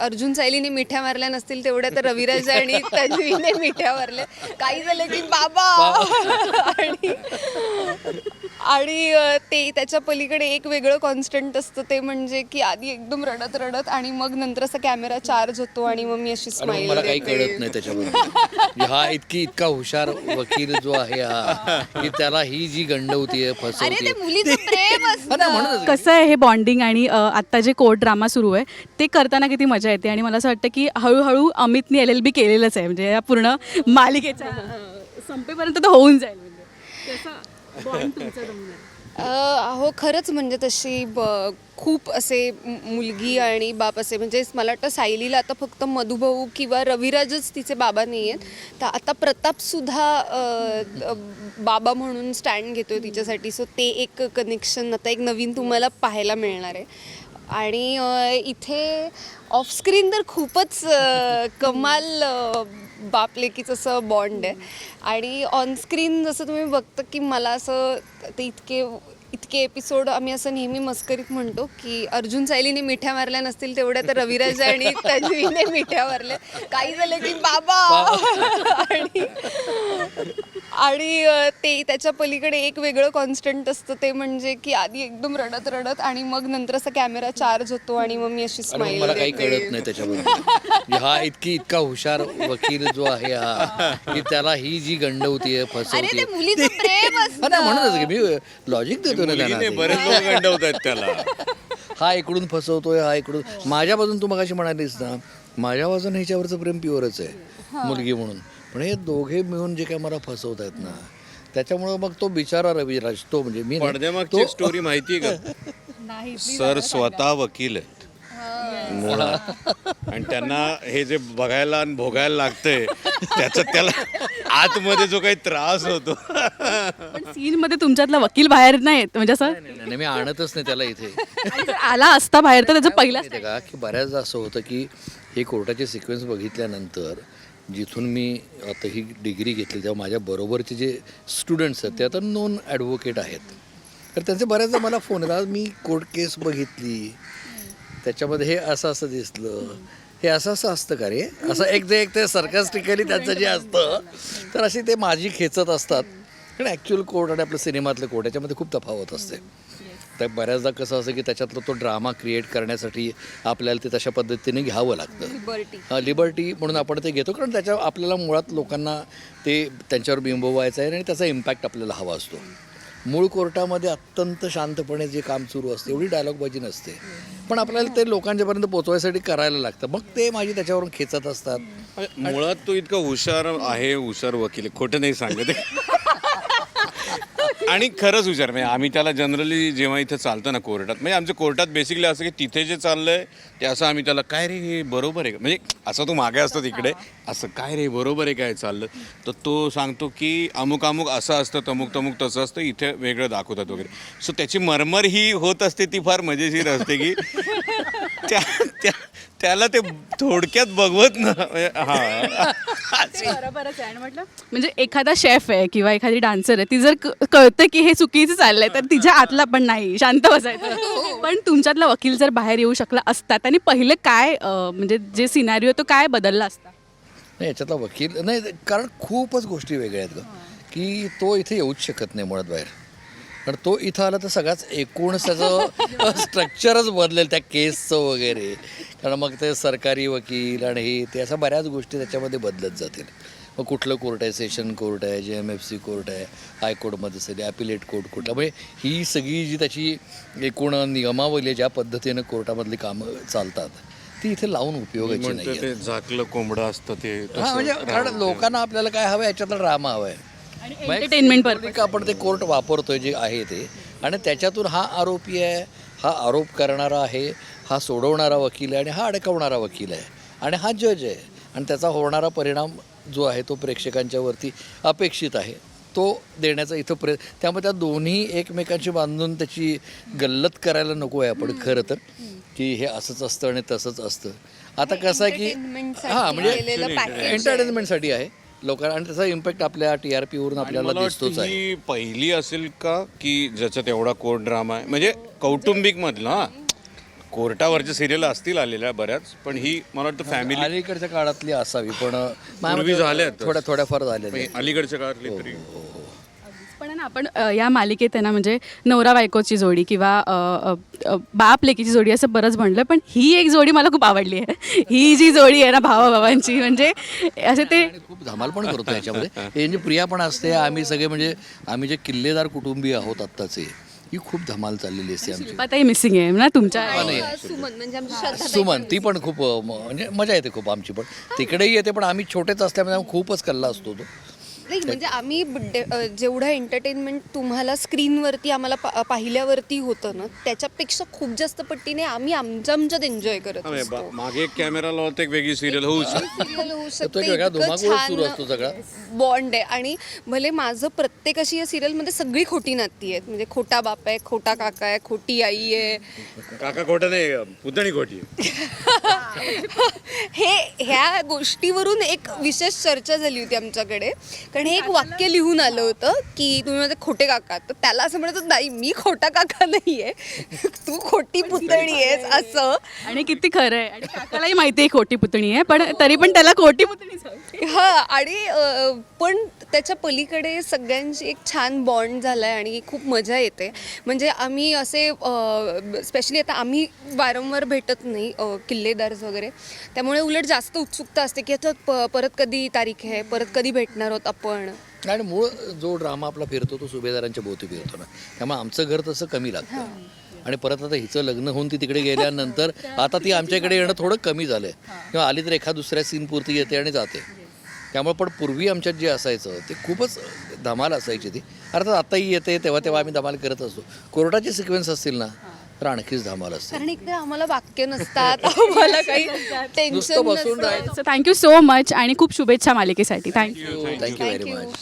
अर्जुन सायलीने मिठ्या मारल्या नसतील तेवढ्या तर रविराज आणि तन्वीने मिठ्या मारल्या. काही झालं की बाबा. आणि आणि ते त्याच्या पलीकडे एक वेगळं कॉन्स्टंट असतं ते म्हणजे की आधी एकदम रडत रडत आणि मग नंतर असा कॅमेरा चार्ज होतो आणि मग मी अशी स्माईल मला काही कळत नाही त्याच्याबद्दल. म्हणजे हा इतकी इतका हुशार वकील जो आहे हा की त्याला ही जी गंडवतीये अरे ते फसवतीये मुलीचं प्रेम हा ना, असतं. म्हणूनच कसं आहे हे बॉन्डिंग आणि अ, आत्ता जे कोर्ट ड्रामा सुरू आहे ते करताना किती मजा येते आणि मला असं वाटतं की हळूहळू अमितने एल एल बी केलेलंच आहे म्हणजे या पूर्ण मालिकेच्या संपेपर्यंत तर होऊन जाईल. म्हणजे अहो खरंच म्हणजे तशी ब- खूप असे मुलगी आणि बाप असे म्हणजे मला वाटतं सायलीला आता फक्त मधुभाऊ किंवा रविराजच तिचे बाबा नाही आहेत. तर आता प्रतापसुद्धा बाबा म्हणून स्टँड घेतोय तिच्यासाठी. सो ते एक कनेक्शन आता एक नवीन तुम्हाला पाहायला मिळणार आहे. आणि इथे ऑफस्क्रीन तर खूपच कमाल अ, बाप लेकीचं असं बॉन्ड आहे. आणि ऑनस्क्रीन जसं तुम्ही बघता की मला असं ते इतके इतके एपिसोड आम्ही असं नेहमी मस्करीत म्हणतो की अर्जुन सायलीने मिठ्या मारल्या नसतील तेवढ्या तर रविराज आणि तन्वीने मिठ्या मारल्या. काही झालं की बाबा! आणि आणि ते त्याच्या पलीकडे एक वेगळं कॉन्स्टंट असतं ते म्हणजे की आधी एकदम रडत रडत आणि मग नंतर असा कॅमेरा चार्ज होतो आणि मग मी अशी स्माईल मला काही कळत नाही म्हणजे हा इतकी इतका हुशार वकील जो आहे हा की त्याला ही जी गंडवतीये अरे ते फसवतीये मुलीचं प्रेम ना, असतं. म्हणूनच मी लॉजिक देतो. ना बरेच लोक गंडवतात त्याला. हा इकडून फसवतोय हा इकडून. माझ्या बाजून तू मगाशी म्हणालीस ना माझ्या बाजून ह्याच्यावरचं प्रेम प्युअरच आहे मुलगी म्हणून. पण हे दोघे मिळून जे काय मला फसवत आहेत ना त्याच्यामुळं मग तो बिचारा रविराज तो म्हणजे मी नाही, पडद्यामागची स्टोरी माहितीये का? सर स्वतः वकील आहेत आणि त्यांना हे जे बघायला आणि भोगायला लागतंय त्याचा त्याला आतमध्ये जो काही त्रास होतो. पण सीनमध्ये तुमच्यातला वकील बाहेर नाही येत म्हणजे असं? नाही, नाही, मी आणतच नाही त्याला इथे. आणि जर आला असता बाहेर तर त्याचं पहिला माहिती आहे का की बऱ्याचदा असं होतं की हे कोर्टाचे सिक्वेन्स बघितल्यानंतर जिथून मी आता ही डिग्री घेतली तेव्हा माझ्या बरोबरचे जे स्टुडंट्स आहेत ते आता नॉन ॲडव्होकेट आहेत. तर त्यांचे बऱ्याचदा मला फोन येतात मी कोर्ट केस बघितली त्याच्यामध्ये हे असं असं दिसलं. हे असं असं असतं का रे? असं एक ते एक ते सर्कस्टिकली त्यांचं जे असतं तर अशी ते माझी खेचत असतात. कारण ॲक्च्युअल कोर्ट आणि आपलं सिनेमातलं कोर्ट याच्यामध्ये खूप तफावत असते. तर बऱ्याचदा कसं असं की त्याच्यातलं तो ड्रामा क्रिएट करण्यासाठी आपल्याला ते तशा पद्धतीने घ्यावं लागतं. लिबर्टी लिबर्टी म्हणून आपण ते घेतो कारण त्याच्या आपल्याला मुळात लोकांना ते त्यांच्यावर बिंबवायचं आहे आणि त्याचा इम्पॅक्ट आपल्याला हवा असतो. मूळ कोर्टामध्ये अत्यंत शांतपणे जे काम सुरू असते एवढी डायलॉगबाजी नसते. पण आपल्याला ते लोकांच्यापर्यंत पोचवायसाठी करायला लागतं मग ते माझी त्याच्यावरून खेचत असतात मुळात तो इतका हुशार आहे हुशार वकील आहे. खोटं नाही सांगत आणि खरंच विचार म्हणजे आम्ही त्याला जनरली जेव्हा इथं चालतं ना कोर्टात म्हणजे आमच्या कोर्टात बेसिकली असं की तिथे जे चाललंय ते असं आम्ही त्याला काय रे हे बरोबर आहे का?" म्हणजे असं तो मागे असतो तिकडे असं काय रे बरोबर आहे काय चाललं? तर तो सांगतो की अमुक अमुक असं असतं तमुक तमुक तसं असतं इथे वेगळं दाखवतात वगैरे. सो त्याची मरमर ही होत असते ती फार मजेशीर असते की त्या त्या त्याला ते थोडक्यात बघवत ना. म्हणजे हा. बरोबरच आहे. आणि म्हटलं म्हणजे एखादा शेफ आहे किंवा एखादी डान्सर आहे ती जर क- कळतं की हे चुकीचं चाललंय तर तिच्या आतला पण नाही शांत बसायचं. पण तुमच्यातला वकील जर बाहेर येऊ शकला असता त्यांनी पहिलं काय अं, म्हणजे जे सिनारिओ तो काय बदलला असता? नाही याच्यातला वकील नाही कारण खूपच गोष्टी वेगळ्या आहेत ग. की तो इथे येऊच शकत नाही मुळात बाहेर. कारण तो इथं आला तर सगळाच एकूण सगळं स्ट्रक्चरच बदलेल त्या केसचं वगैरे. कारण मग ते सरकारी वकील आणि हे ते अशा बऱ्याच गोष्टी त्याच्यामध्ये बदलत जातील. मग कुठलं कोर्ट आहे? सेशन कोर्ट आहे? जे एम एफ सी कोर्ट आहे? हायकोर्टमध्ये असेल ॲपिलेट कोर्ट कुठलं म्हणजे ही सगळी जी त्याची एकूण नियमावली आहे, ज्या पद्धतीनं कोर्टामधली कामं चालतात ती इथे लावून उपयोगाची नाही झाकलं कोंबडं असतं ते हा म्हणजे कारण लोकांना आपल्याला काय हवं याच्यातला ड्रामा हवाय. एंटरटेनमेंट पर्पज आपण ते कोर्ट वापरतोय जे आहे ते आणि त्याच्यातून हा आरोपी आहे हा आरोप करणारा आहे हा सोडवणारा वकील आहे आणि हा अडकवणारा वकील आहे आणि हा जज आहे आणि त्याचा होणारा परिणाम जो आहे तो प्रेक्षकांच्या वरती अपेक्षित आहे. तो देण्याचा इथं प्रय त्यामुळे त्या दोन्ही एकमेकांशी बांधून त्याची गल्लत करायला नको आहे आपण खरं तर. की हे असंच असतं आणि तसंच असतं. आता कसं आहे की हां म्हणजे. एंटरटेनमेंटसाठी आहे. लोकांना आणि त्याचा इम्पॅक्ट आपल्या टी आर पीवरून आपल्याला मला दिसतोच वाटतं आहे. ही पहिली असेल का की ज्याच्यात एवढा कोर्ट ड्रामा आहे? म्हणजे कौटुंबिक मधला हा. कोर्टावरच्या सिरियल असतील आलेल्या बऱ्याच पण ही मला वाटतं फॅमिली अलीकडच्या काळातली असावी पण पूर्वी मते झाल्यात. थोड्या थोड्याफार झालेल्या अलीकडच्या काळातली तरी. पण आहे ना आपण अ, या मालिकेत आहे ना म्हणजे नवरा बायकोची जोडी किंवा अ, अ, अ, बाप लेकीची जोडी असं बरंच म्हणलं पण ही एक जोडी मला खूप आवडली आहे. ही जी जोडी आहे ना भावाभावांची म्हणजे असे ते आणि खूप धमाल पण करतो याच्यामध्ये. हे म्हणजे प्रिया पण असते आम्ही सगळे म्हणजे आम्ही जे किल्लेदार कुटुंबीय आहोत आत्ताचे ही खूप धमाल चाललेली असते आमची. शिल्पाताई मिसिंग आहे ना तुमच्या अ, सुमन म्हणजे आमची श्रद्धा सुमन ती पण खूप अं, म- म्हणजे मजा येते खूप आमची पण तिकडेही येते पण आम्ही छोटेच असल्यामुळे आम्ही खूपच कल्ला असतो तो. नाही म्हणजे आम्ही अ, जेवढं एंटरटेनमेंट तुम्हाला स्क्रीनवरती आम्हाला पा- पाहिल्यावरती होतं ना त्याच्यापेक्षा खूप जास्त पट्टीने आम्ही आमच्या आमच्यात एन्जॉय करत हा, असतो. बा- मागे एक कॅमेरा लावत एक वेगळी सिरियल होऊ शकते. सिरियल होऊ तो शकते एक वेगळा इतकं धुमाकूळच सुरू छान असतो सगळा. बॉन्ड आहे. आणि भले माझं प्रत्येक अशी या सिरियलमध्ये सगळी खोटी नाती आहेत. म्हणजे खोटा बाप आहे खोटा काका आहे खोटी आई आहे. काका खोटा नाही पुतणी खोटी हे ह्या गोष्टीवरून एक विशेष चर्चा झाली होती आमच्याकडे. कारण हे एक वाक्य लिहून आलं होतं की तुम्ही माझे खोटे काका. तर त्याला असं म्हणत नाही मी खोटा काका नाहीये. तू खोटी पुतणी आहेस असं. आणि किती खरं आहे आणि काकालाही माहिती आहे खोटी पुतणी आहे पण तरी पण त्याला खोटी पुतणीच हवी. हा आणि अ, पण त्याच्या पलीकडे सगळ्यांची एक छान बॉन्ड झाला आहे आणि खूप मजा येते. म्हणजे आम्ही असे स्पेशली आता आम्ही वारंवार भेटत नाही अ, किल्लेदार्स वगैरे. त्यामुळे उलट जास्त उत्सुकता असते की आता प- परत कधी तारीख आहे परत कधी भेटणार आहोत आपण? आणि मूळ जो ड्रामा आपला फिरतो तो सुभेदारांच्या भोवती फिरतो ना. त्यामुळे आमचं घर तसं कमी लागतं. आणि परत आता हिचं लग्न होऊन ती तिकडे गेल्यानंतर आता ती आमच्या इकडे येणं थोडं कमी झालंय. किंवा आली तर एका दुसऱ्या सीन पुरती येते आणि जाते. त्यामुळे पण पूर्वी आमच्यात जे असायचं ते खूपच धमाल असायची ती. अर्थात आताही येते तेव्हा तेव्हा आम्ही धमाल करत असतो. कोर्टाचे सिक्वेन्स असतील ना तर आणखीच धमाल असते. कारण एकदा आम्हाला वाक्य नसतात आम्हाला काही टेन्शन नुसतं बसून राहायचं. सो थँक्यू सो मच आणि खूप शुभेच्छा मालिकेसाठी. Thank you thank you very. Much